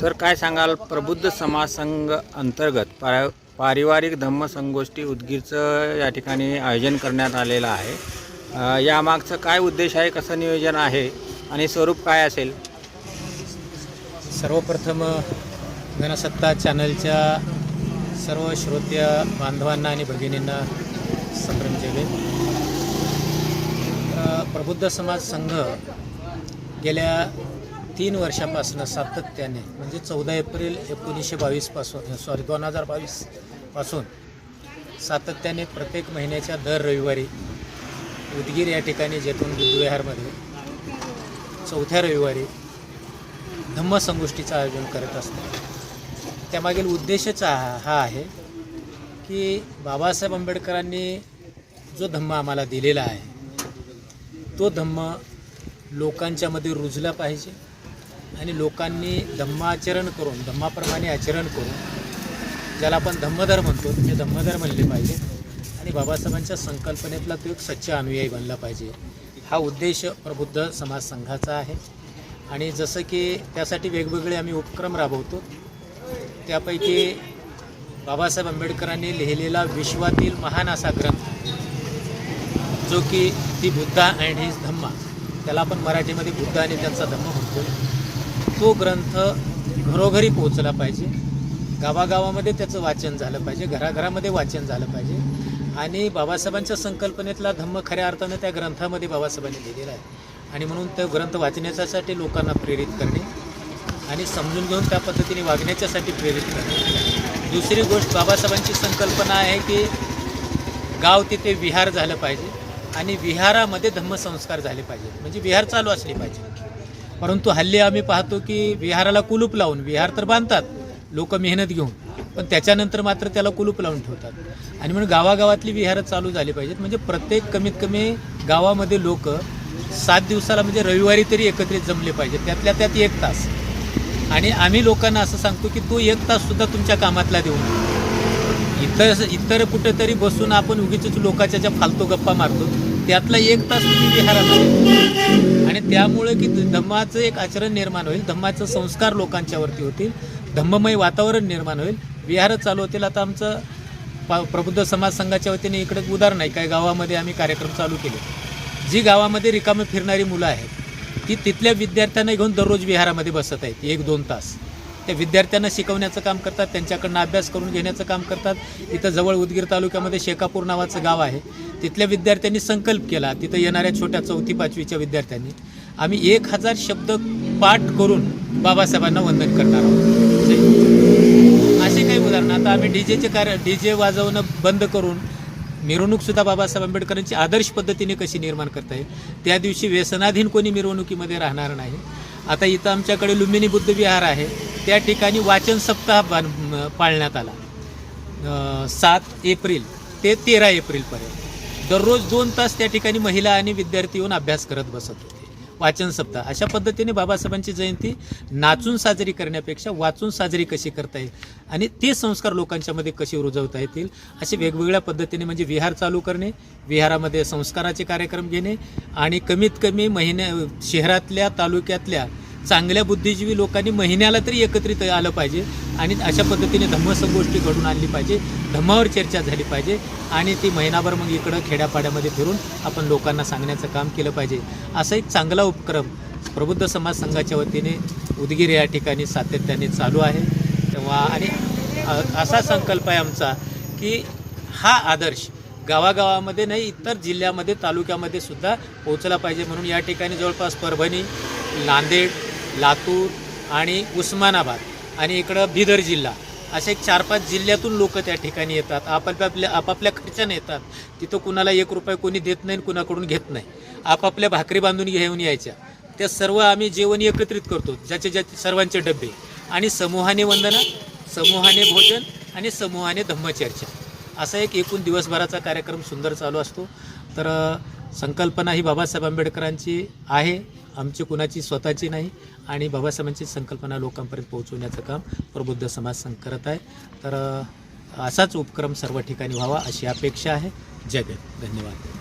Sir काय सांगाल? प्रबुद्ध समाज संघ अंतर्गत पार पारिवारिक धम्म संगोष्ठी उदगीरचं या ठिकाणी आयोजन करण्यात आलेलं आहे. यामागचं काय उद्देश आहे? कसं नियोजन आहे? आणि स्वरूप काय असेल? सर्वप्रथम गणसत्ता चॅनलच्या सर्व श्रोत्या बांधवांना आणि भगिनींना संभ्रम केले प्रबुद्ध समाज संघ गेल्या तीन वर्षापासून सातत्याने म्हणजे चौदा एप्रिल एकोणीसशे बावीसपासून सॉरी दोन हजार बावीसपासून सातत्याने प्रत्येक महिन्याच्या दर रविवारी उदगीर या ठिकाणी जेथून बुद्धविहारमध्ये चौथ्या रविवारी धम्मसंगोष्ठीचं आयोजन करत असतो. त्यामागील उद्देशच हा हा आहे की बाबासाहेब आंबेडकरांनी जो धम्म आम्हाला दिलेला आहे तो धम्म लोकांच्यामध्ये रुजला पाहिजे. आणि लोकांनी धम्माचरण करून धम्माप्रमाणे आचरण करून ज्याला आपण धम्मधर म्हणतो ते धम्मधर म्हणले पाहिजे. आणि बाबासाहेबांच्या संकल्पनेतला तो एक सच्चा अनुयायी बनला पाहिजे. हा उद्देश प्रबुद्ध समाज संघाचा आहे. आणि जसं की त्यासाठी वेगवेगळे आम्ही उपक्रम राबवतो. त्यापैकी बाबासाहेब आंबेडकरांनी लिहिलेला विश्वातील महान असा ग्रंथ जो की ती बुद्धा अँड हिज धम्मा त्याला आपण मराठीमध्ये बुद्ध आणि त्यांचा धम्म म्हणतो. तो ग्रंथ घरोघरी पोहोचला पाहिजे. गावागावामध्ये त्याचं वाचन झालं पाहिजे. घराघरामध्ये वाचन झालं पाहिजे. आणि बाबासाहेबांच्या संकल्पनेतला धम्म खऱ्या अर्थानं त्या ग्रंथामध्ये बाबासाहेबांनी लिहिलेला आहे. आणि म्हणून तो ग्रंथ वाचण्याच्यासाठी लोकांना प्रेरित करणे आणि समजून घेऊन त्या पद्धतीने वागण्याच्यासाठी प्रेरित करणे. दुसरी गोष्ट बाबासाहेबांची संकल्पना आहे की गाव तिथे विहार झालं पाहिजे आणि विहारामध्ये धम्मसंस्कार झाले पाहिजे म्हणजे विहार चालू असले पाहिजे परंतु हल्ली आम्ही पाहतो की विहाराला कुलूप लावून विहार तर बांधतात लोक मेहनत घेऊन पण त्याच्यानंतर मात्र त्याला कुलूप लावून ठेवतात. आणि म्हणून गावागावातली विहारं चालू झाली पाहिजेत. म्हणजे प्रत्येक कमीत कमी गावामध्ये लोक सात दिवसाला म्हणजे रविवारी तरी एकत्रित जमले पाहिजेत. त्यातल्या त्यात एक तास. आणि आम्ही लोकांना असं सांगतो की तो एक ताससुद्धा तुमच्या कामातला देऊ नये इतर इतर कुठेतरी बसून आपण उगीच लोकांच्या ज्या फालतू गप्पा मारतो त्यातला एक तास तुम्ही विहाराला आणि त्यामुळे की धम्माचं एक आचरण निर्माण होईल धम्माचं संस्कार लोकांच्यावरती होतील धम्ममय वातावरण निर्माण होईल. विहार चालू होतील. आता आमचं पा प्रबुद्ध समाज संघाच्या वतीने इकडे उदाहरण आहे. काही गावामध्ये आम्ही कार्यक्रम चालू केले. जी गावामध्ये रिकामे फिरणारी मुलं आहेत ती तिथल्या विद्यार्थ्यांना घेऊन दररोज विहारामध्ये बसत आहेत. एक दोन तास. त्या विद्यार्थ्यांना शिकवण्याचं काम करतात त्यांच्याकडनं अभ्यास करून घेण्याचं काम करतात. इथं जवळ उदगीर तालुक्यामध्ये शेकापूर नावाचं गाव आहे. तिथल्या विद्यार्थ्यांनी संकल्प केला. तिथं येणाऱ्या छोट्या चौथी पाचवीच्या विद्यार्थ्यांनी. आम्ही एक हजार शब्द पाठ करून बाबासाहेबांना वंदन करणार आहोत. असे काही उदाहरणं. आता आम्ही डीजेचे कार्य डी जे वाजवणं बंद करून मिरवणूकसुद्धा बाबासाहेब आंबेडकरांची आदर्श पद्धतीने कशी निर्माण करता येईल? त्या दिवशी व्यसनाधीन कोणी मिरवणुकीमध्ये राहणार नाही. आता इथं आमच्याकडे लुंबिनी बुद्ध विहार आहे. त्या ठिकाणी वाचन सप्ताह बान- पाळण्यात आला. सात एप्रिल ते तेरा एप्रिलपर्यंत. दररोज दोन तास त्या ठिकाणी महिला आणि विद्यार्थी येऊन अभ्यास करत बसत होते. वाचन सप्ताह. अशा पद्धतीने बाबासाहेबांची जयंती नाचून साजरी करण्यापेक्षा वाचून साजरी कशी करता येईल आणि ते संस्कार लोकांच्यामध्ये कसे रुजवता येतील असे वेगवेगळ्या पद्धतीने म्हणजे विहार चालू करणे विहारामध्ये संस्काराचे कार्यक्रम घेणे आणि कमीत कमी महिन्या शहरातल्या तालुक्यातल्या चांगल्या बुद्धिजीवी लोकांनी महिन्याला तरी एकत्रित आलं पाहिजे आणि अशा पद्धतीने धम्मसंगोष्ठी घडून आणली पाहिजे धम्मावर चर्चा झाली पाहिजे आणि ती महिनाभर मग इकडं खेड्यापाड्यामध्ये फिरून आपण लोकांना सांगण्याचं काम केलं पाहिजे. असा एक चांगला उपक्रम प्रबुद्ध समाज संघाच्या वतीने उदगीर या ठिकाणी सातत्याने चालू आहे. तेव्हा आणि असा संकल्प आहे आमचा की हा आदर्श गावागावामध्ये नाही इतर जिल्ह्यामध्ये तालुक्यामध्ये सुद्धा पोहोचला पाहिजे म्हणून या ठिकाणी जवळपास परभणी नांदेड लातूर आणि उस्मानाबाद आणि इकडं बिदर जिल्हा असे चार पाच जिल्ह्यातून लोक त्या ठिकाणी येतात. आपापल्या आपापल्या खर्चाने येतात. तिथं कुणाला एक रुपये कोणी देत नाही कुणाकडून घेत नाही. आपापल्या भाकरी बांधून घेऊन यायच्या. त्या सर्व आम्ही जेवण एकत्रित करतो ज्याचे ज्याचे सर्वांचे डबे आणि समूहाने वंदना समूहाने भोजन आणि समूहाने धम्मचर्चा. असा एक एकूण दिवसभराचा कार्यक्रम सुंदर चालू असतो. तर संकल्पना ही बाबासाहेब आंबेडकरांची आहे. आमची कुणाची स्वतःची नाही आणि बाबासाहेबांची संकल्पना लोकांपर्यंत पोहोचवण्याचं काम प्रबुद्ध समाज संघ करत आहे. तर असाच उपक्रम सर्व ठिकाणी व्हावा अशी अपेक्षा आहे. जय धन्यवाद.